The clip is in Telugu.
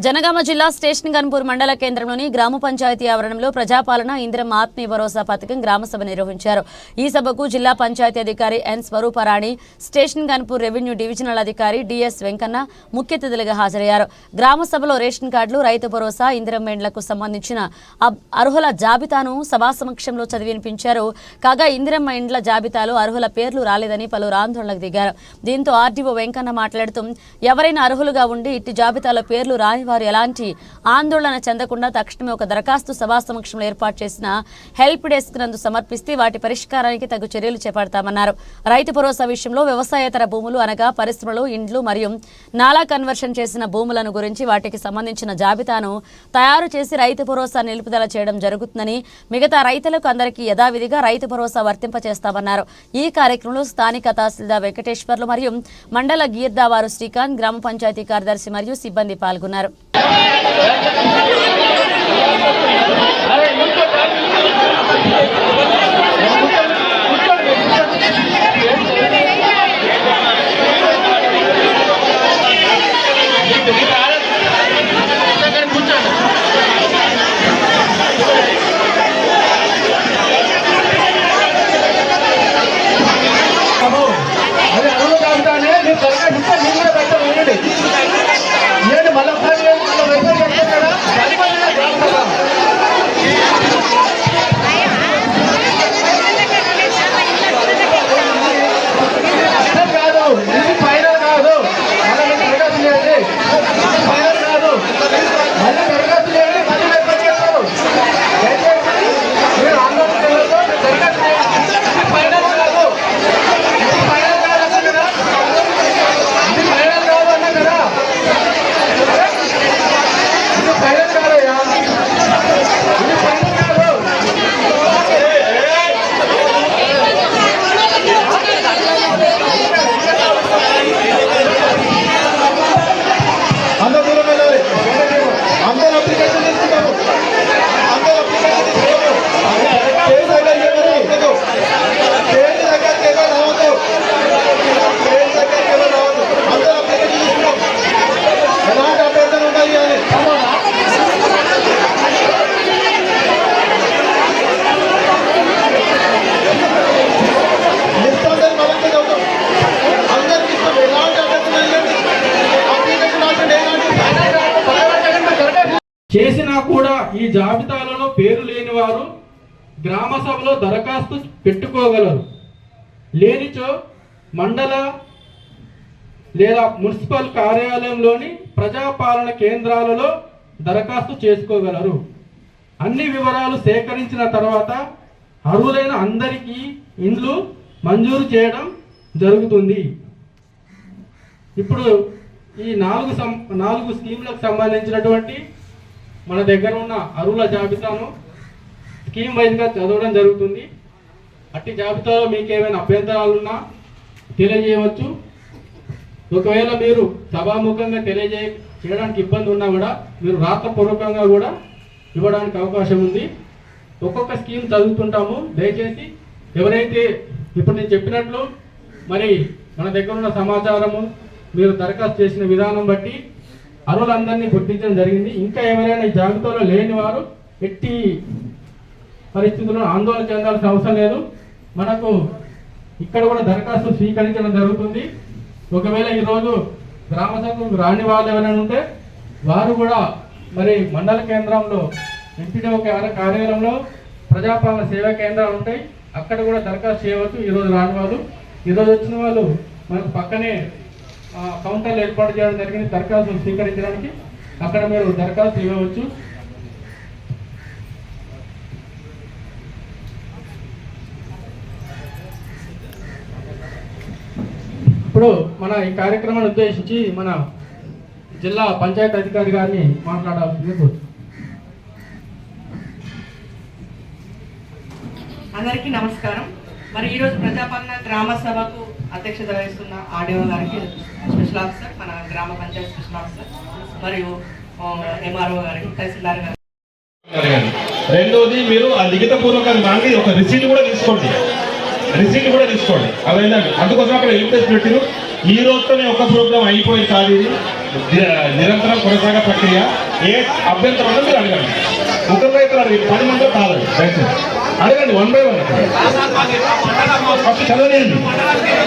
జనగామ జిల్లా స్టేషన్ గన్పూర్ మండల కేంద్రంలోని గ్రామ పంచాయతీ ఆవరణంలో ప్రజాపాలన ఇంద్రం ఆత్మీయ భరోసా పథకం గ్రామసభ నిర్వహించారు. ఈ సభకు జిల్లా పంచాయతీ అధికారి N Swarooparani station Ghanpur revenue divisional అధికారి డిఎస్ వెంకన్న ముఖ్య అతిథులుగా హాజరయ్యారు. గ్రామ సభలో రేషన్ కార్డులు రైతు భరోసా ఇందిరం మెండ్లకు సంబంధించిన అబ్- అర్హుల జాబితాను సభా సమక్షంలో చదివినిపించారు. కాగా ఇందిరం మైండ్ల జాబితాలో అర్హుల పేర్లు రాలేదని పలువురు ఆందోళనకు దిగారు. దీంతో ఆర్డీఓ వెంకన్న మాట్లాడుతూ ఎవరైనా అర్హులుగా ఉండి ఇట్టి జాబితాలో పేర్లు రాని వారు ఎలాంటి ఆందోళన చెందకుండా తక్షణమే ఒక దరఖాస్తు సభా సమక్షంలో ఏర్పాటు చేసిన హెల్ప్ డెస్క్ నందు సమర్పిస్తే వాటి పరిష్కారానికి తగు చర్యలు చేపడతామన్నారు. రైతు భరోసా విషయంలో వ్యవసాయేతర భూములు అనగా పరిశ్రమలు ఇండ్లు మరియు నాలా కన్వర్షన్ చేసిన భూములను గురించి వాటికి సంబంధించిన జాబితాను తయారు చేసి రైతు భరోసా నిలుపుదల చేయడం జరుగుతుందని మిగతా రైతులకు అందరికీ యథావిధిగా రైతు భరోసా వర్తింపచేస్తామన్నారు. ఈ కార్యక్రమంలో స్థానిక తహసీల్దార్ వెంకటేశ్వర్లు మరియు మండల గీర్దావారు శ్రీకాంత్ గ్రామ పంచాయతీ కార్యదర్శి మరియు సిబ్బంది పాల్గొన్నారు. আরে చేసినా కూడా ఈ జాబితాలలో పేరు లేని వారు గ్రామ సభలో దరఖాస్తు పెట్టుకోగలరు. లేనిచో మండల లేదా మున్సిపల్ కార్యాలయంలోని ప్రజాపాలన కేంద్రాలలో దరఖాస్తు చేసుకోగలరు. అన్ని వివరాలు సేకరించిన తర్వాత అర్హులైన అందరికీ ఇండ్లు మంజూరు చేయడం జరుగుతుంది. ఇప్పుడు ఈ నాలుగు సం నాలుగు స్కీమ్లకు సంబంధించినటువంటి మన దగ్గర ఉన్న అరువుల జాబితాను స్కీమ్ వైజ్గా చదవడం జరుగుతుంది. అట్టి జాబితాలో మీకు ఏమైనా అభ్యంతరాలు ఉన్నా తెలియజేయవచ్చు. ఒకవేళ మీరు సభాముఖంగా తెలియజే చేయడానికి ఇబ్బంది ఉన్నా కూడా మీరు రాతపూర్వకంగా కూడా ఇవ్వడానికి అవకాశం ఉంది. ఒక్కొక్క స్కీమ్ చదువుతుంటాము. దయచేసి ఎవరైతే ఇప్పుడు నేను చెప్పినట్లు మరి మన దగ్గర ఉన్న సమాచారము మీరు దరఖాస్తు చేసిన విధానం బట్టి అర్హులందరినీ గుర్తించడం జరిగింది. ఇంకా ఎవరైనా జాబితాలో లేని వారు ఎట్టి పరిస్థితుల్లో ఆందోళన చెందాల్సిన అవసరం లేదు. మనకు ఇక్కడ కూడా దరఖాస్తు స్వీకరించడం జరుగుతుంది. ఒకవేళ ఈరోజు గ్రామ సంఘం రాని వాళ్ళు ఎవరైనా ఉంటే వారు కూడా మరి మండల కేంద్రంలో ఎంపీడీఓ కార్యాలయంలో ప్రజాపాలన సేవా కేంద్రాలు ఉంటాయి. అక్కడ కూడా దరఖాస్తు చేయవచ్చు. ఈరోజు రాని వాళ్ళు ఈరోజు వచ్చిన వాళ్ళు మనకు పక్కనే కౌంటర్లు ఏర్పాటు చేయడం జరిగింది. దరఖాస్తులు స్వీకరించడానికి అక్కడ మీరు దరఖాస్తు ఇవ్వవచ్చు. ఇప్పుడు మన ఈ కార్యక్రమాన్ని ఉద్దేశించి మన జిల్లా పంచాయతీ అధికారి గారిని మాట్లాడాల్సింది కోరుతున్నాను. అందరికీ నమస్కారం. మరి ఈరోజు ప్రజాపాలన గ్రామ సభకు అధ్యక్షత వహిస్తున్న ఆర్డీఓ గారికి స్పెషల్ ఆఫీసర్ మన గ్రామ పంచాయతీ స్పెషల్ ఆఫీసర్ మరియు ఎంఆర్ఓ గారికి తహసీల్దార్ గారికి. రెండోది మీరు ఆ లిఖిత పూర్వకం దానికి ఒక రిసీట్ కూడా తీసుకోండి. రిసీట్ కూడా తీసుకోండి. అదేంటంటే అందుకోసం అక్కడ ఏం టెస్ట్ పెట్టిరు. ఈ రోజుతోనే ఒక ప్రోగ్రామ్ అయిపోయి కాదు ఇది. నిరంతరం కొనసాగ ప్రక్రియ. ఏ అభ్యంతరం మీరు అడగండి. రైతులు అడగండి పది మంది దయచేసి అడగండి వన్ బై వన్ ఫస్ట్ చదవలేండి